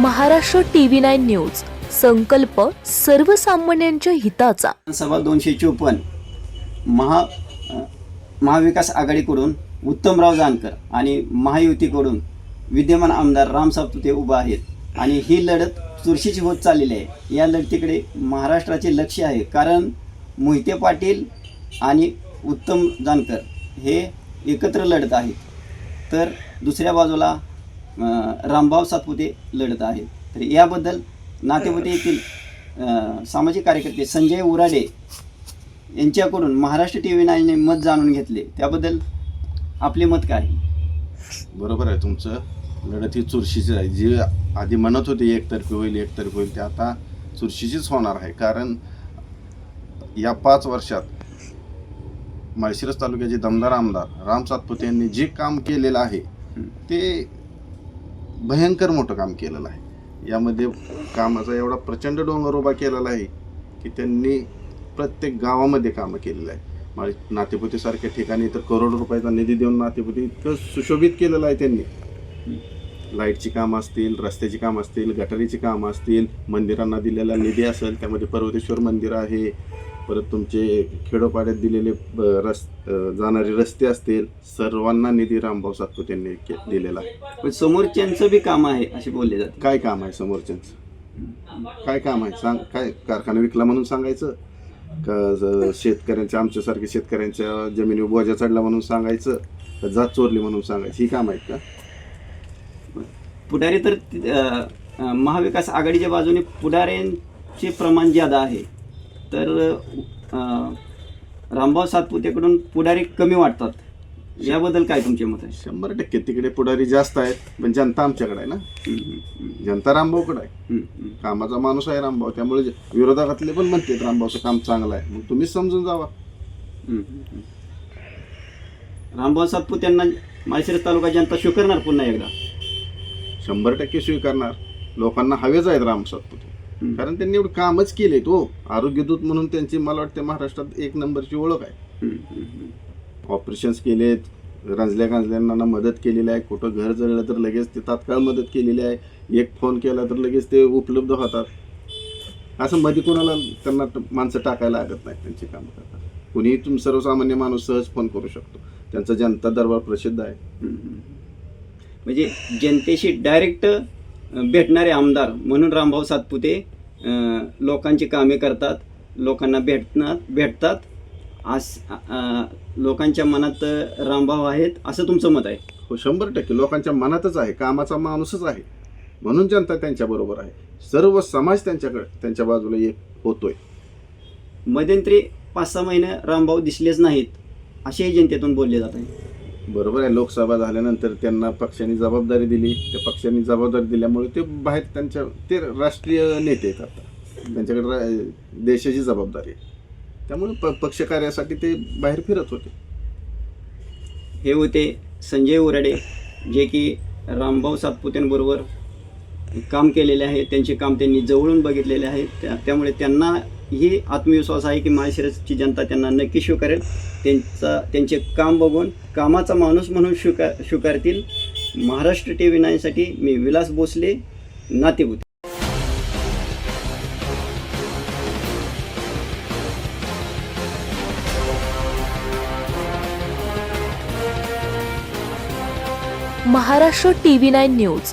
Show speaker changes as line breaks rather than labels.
Maharashtra TV nine news. संकल्प सर्वसामान्यांच्या हिताचा.
सभा दोनशे चोपन्न महा महाविकास आघाडीकडून उत्तमराव जानकर आणि महायुतीकडून विद्यमान आमदार राम तुते उभा आहेत. आणि ही लढत चुरशीची होत चाललेली आहे. या लढतीकडे महाराष्ट्राचे लक्ष आहे. कारण मोहिते पाटील आणि उत्तम जानकर हे एकत्र लढत आहेत. तर दुसऱ्या बाजूला अ, रामभाऊ सातपुते लढत आहेत. तर याबद्दल नातेपुते येथील सामाजिक कार्यकर्ते संजय उराडे यांच्याकडून महाराष्ट्र टी व्ही नाईनने मत जाणून घेतले. त्याबद्दल आपले मत काय?
बरोबर आहे तुमचं. लढत ही चुरशीची आहे. जी आधी म्हणत होते एकतर्फी होईल एकतर्फी होईल ते आता चुरशीचीच होणार आहे. कारण या पाच वर्षात माळशिरस तालुक्याचे दमदार आमदार राम सातपुते यांनी जे काम केलेलं आहे ते भयंकर मोठं काम केलेलं आहे. यामध्ये कामाचा एवढा प्रचंड डोंगर उभा केलेला आहे की त्यांनी प्रत्येक गावामध्ये कामं केलेलं आहे. माझे नातेपुतीसारख्या ठिकाणी तर करोड रुपयाचा निधी देऊन नातेपुती इतकं सुशोभित केलेलं आहे त्यांनी. लाईटची कामं असतील रस्त्याची कामं असतील गटारीची कामं असतील मंदिरांना दिलेला निधी असेल त्यामध्ये पर्वतेश्वर मंदिर आहे परत तुमचे खेडोपाड्यात दिलेले रस जाणारे रस्ते असतील सर्वांना निधी रामभाऊ सातपुते यांनी के- दिलेला. आहे
पण समोरच्यांचं बी काम आहे असे बोलले जाते.
काय काम आहे समोरच्यांचं? काय काम आहे? सांग काय कारखाना विकला म्हणून सांगायचं? का ज- शेतकऱ्यांच्या आमच्यासारख्या शेतकऱ्यांच्या जमिनीवर बोजा चढला म्हणून सांगायचं? का जात चोरली म्हणून सांगायचं? ही काम आहेत का?
पुढारी तर अ, अ, महाविकास आघाडीच्या बाजूने पुढाऱ्यांचे प्रमाण ज्यादा आहे तर रामभाऊ सातपुतेकडून पुढारी कमी वाटतात. याबद्दल काय तुमचे मत आहे?
शंभर टक्के तिकडे पुढारी जास्त आहेत पण जनता आमच्याकडे आहे ना. जनता रामभाऊकडे आहे. कामाचा माणूस आहे रामभाऊ त्यामुळे विरोधकातले पण म्हणतात रामभाऊचं काम चांगलं आहे. मग तुम्हीच समजून जावा.
रामभाऊ सातपुत्यांना माळशिरस तालुका जनता स्वीकारणार पुन्हा एकदा?
शंभर टक्के स्वीकारणार. लोकांना हवेच आहेत राम सातपुते. कारण त्यांनी एवढं कामच केले तो आरोग्यदूत म्हणून त्यांची मला वाटते महाराष्ट्रात एक नंबरची ओळख आहे. ऑपरेशन्स केलेत रंजल्या गांजल्यांना मदत केलेली आहे. कुठं घर जळलं तर लगेच ते तात्काळ मदत केलेली आहे. एक फोन केला तर लगेच ते उपलब्ध होतात. असं मध्ये कोणाला त्यांना माणसं टाकायला लागत नाही त्यांची कामं करतात कुणीही तुम सर्वसामान्य माणूस सहज फोन करू शकतो. त्यांचा जनता दरबार प्रसिद्ध आहे.
म्हणजे जनतेशी डायरेक्ट भेटणारे आमदार म्हणून रामभाऊ सातपुते लोकांची कामे करतात लोकांना भेटणार भेटतात. आस लोकांच्या मनात रामभाऊ आहेत असं तुमचं मत आहे?
हो शंभर टक्के. लोकांच्या मनातच आहे कामाचा माणूसच आहे. म्हणून जनता त्यांच्या बरोबर आहे. सर्व समाज त्यांच्याकडे त्यांच्या बाजूला एक होतोय.
मध्यंतरी पाच सहा महिने रामभाऊ दिसलेच नाहीत असेही जनतेतून बोलले जात आहे.
बरोबर आहे. लोकसभा झाल्यानंतर त्यांना पक्षाने जबाबदारी दिली. त्या पक्षाने जबाबदारी दिल्यामुळे ते बाहेर त्यांच्या ते राष्ट्रीय नेते आहेत आता. त्यांच्याकडे रा- देशाची जबाबदारी आहे. त्यामुळे प पक्ष कार्यासाठी ते बाहेर फिरत होते.
हे होते संजय उराडे जे की रामभाऊ सातपुतेंबरोबर काम केलेले आहे त्यांचे काम त्यांनी जवळून बघितलेले आहे. त्या त्यामुळे त्यांना ही आत्मविश्वास आहे की माळशिरसची जनता त्यांना नक्की स्वीकारेल. त्यांचा त्यांचे काम बघून कामाचा माणूस म्हणून स्वीकार स्वीकारतील. महाराष्ट्र टी व्ही नाईनसाठी मी Vilas Bhosale नातेबुत.
Maharashtra T V nine news.